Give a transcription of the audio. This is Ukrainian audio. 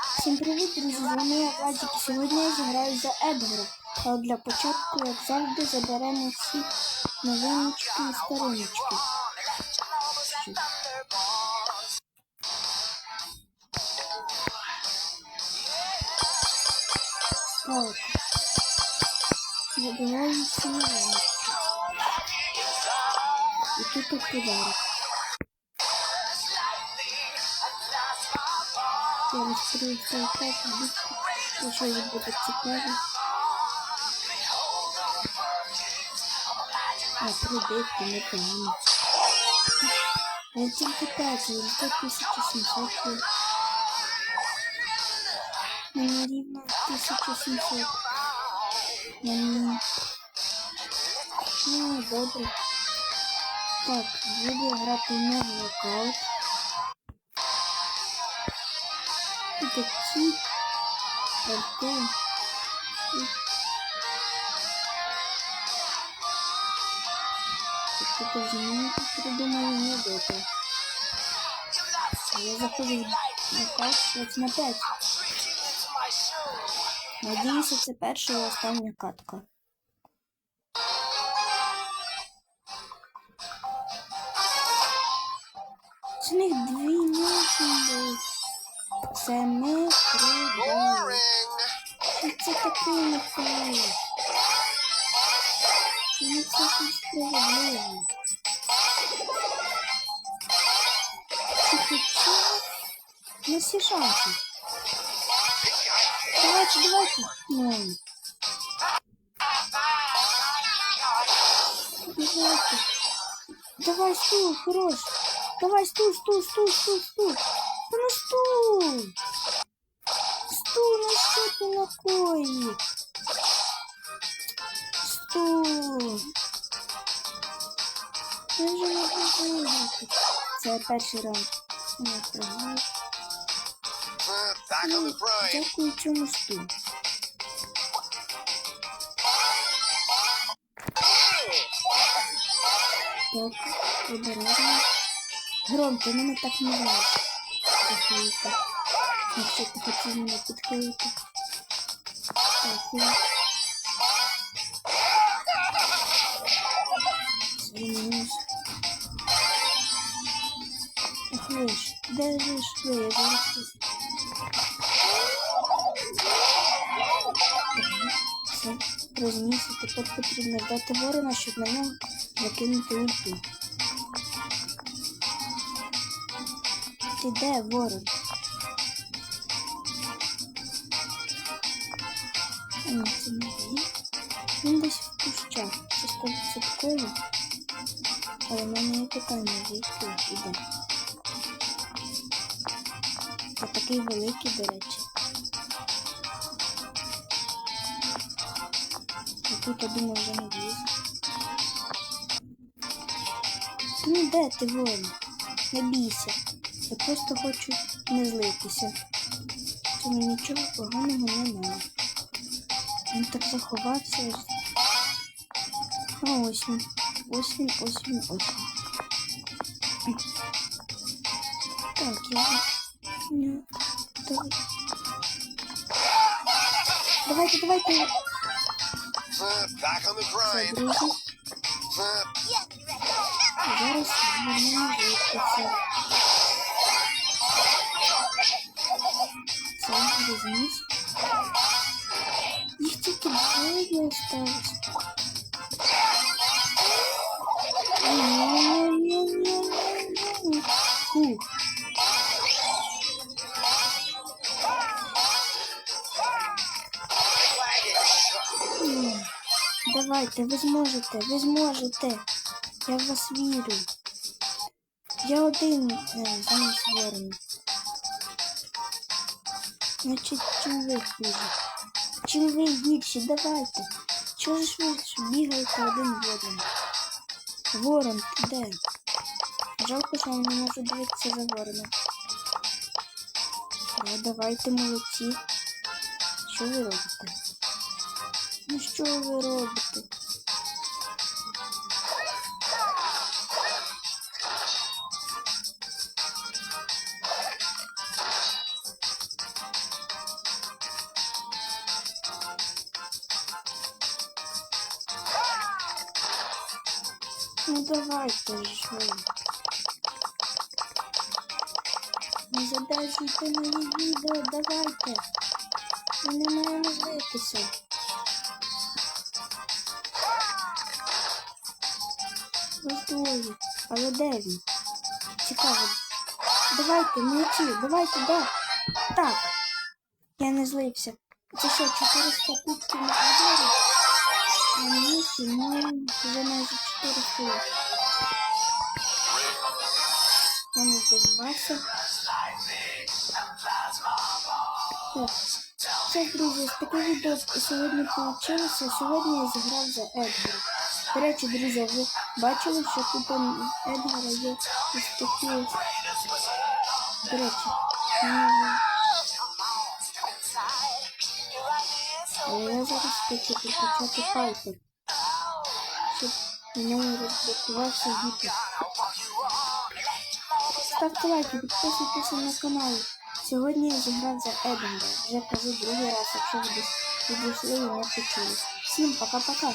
Всім привіт, друзі! З вами я Владик. Сьогодні я зіграю за Едгара. Але для початку, як завжди, заберемо всі новиночки і стариночки. Так. Забираємо всі новиночки. І тут подарок. Я розкрию цей пак, якщо їй буде цікаво. А, прибитки, непогано. Я тільки 5, він 1700. Мені рівно 1700. Мені... Ну, добре. Так, буду грати на нокаут. І такі порти. Тут тоже не придумали не это. Я 5 на 5. Надіюся, це перша і остання катка. З них дві ночі. Це ми придумали. Це такий нахуй. Ну це ж несправедливо. Це хотіло? Ну всі. Давайте, давайте. Ну. Давайте. Давай стул, хорош. Давай стул, стул, стул, стул, стул. Да ну стул. Такое? Стул. Я вже не буду виграти. Це перший раунд. Я програю. Grind. Дякую цьому стул. Так, обережно. Гром, ти мене так не. Захилити. Якщо ти хотів мене підхилити. Так, я... Звільнюсь. Ах, ви ж, де ж ви? Я зараз щось- Тепер потрібно дати ворона, щоб на нього закинути ульту. Ти де, ворон? Він. Десь в кущах. Це стовідсотково. Але в мене є питання, звідки іде. Це такий великий, до речі. Я тут я думав вже не вліз. Ну де ти ворон? Не бійся. Я просто хочу не злитися. В Цьому нічого поганого немає. Він так заховався. ось. А ось він. Ось він, ось він, ось він. Так, я... Ну, давай. Давайте, давайте. Uh, back on the Все, grind. друзі. Uh, Зараз звернемо звідкися. Це розніс. Ні. Давайте, ви зможете, ви зможете. Я в вас вірю. Я один не замість ворона. Значить, чим ви хуже? Чим ви гірші? Давайте. Чого ж ви бігаєте один ворон? Ворон, ти де? Жалко, що я не можу дивитися за вороном. Ну, давайте, молодці. Що ви робите? Ну що ви робите? Ну ж ви. Не задержуйте мої відео, давайте. Ми не маємо злитися. Роздвоє. Але де він? Цікаво. Давайте, молодці, давайте, да. Так. Я не злився. Це що, 400 кубків на Адлері? Ну, вже майже 400 є. Я не здивувався. Так. Це, друзі, таке відео сьогодні вийшло. Сьогодні я зіграв за Едгара. До речі, друзі, ви бачили, що тут Едгара є ось такі. До я зараз хочу прокачати Пайпер, щоб на ньому розблокувався гіпер. Ставте лайки, підписуйтесь на канал. Сьогодні я зіграв за Единга. Вже кажу другий раз, якщо ви десь відійшли і не почули. Всім пока-пока.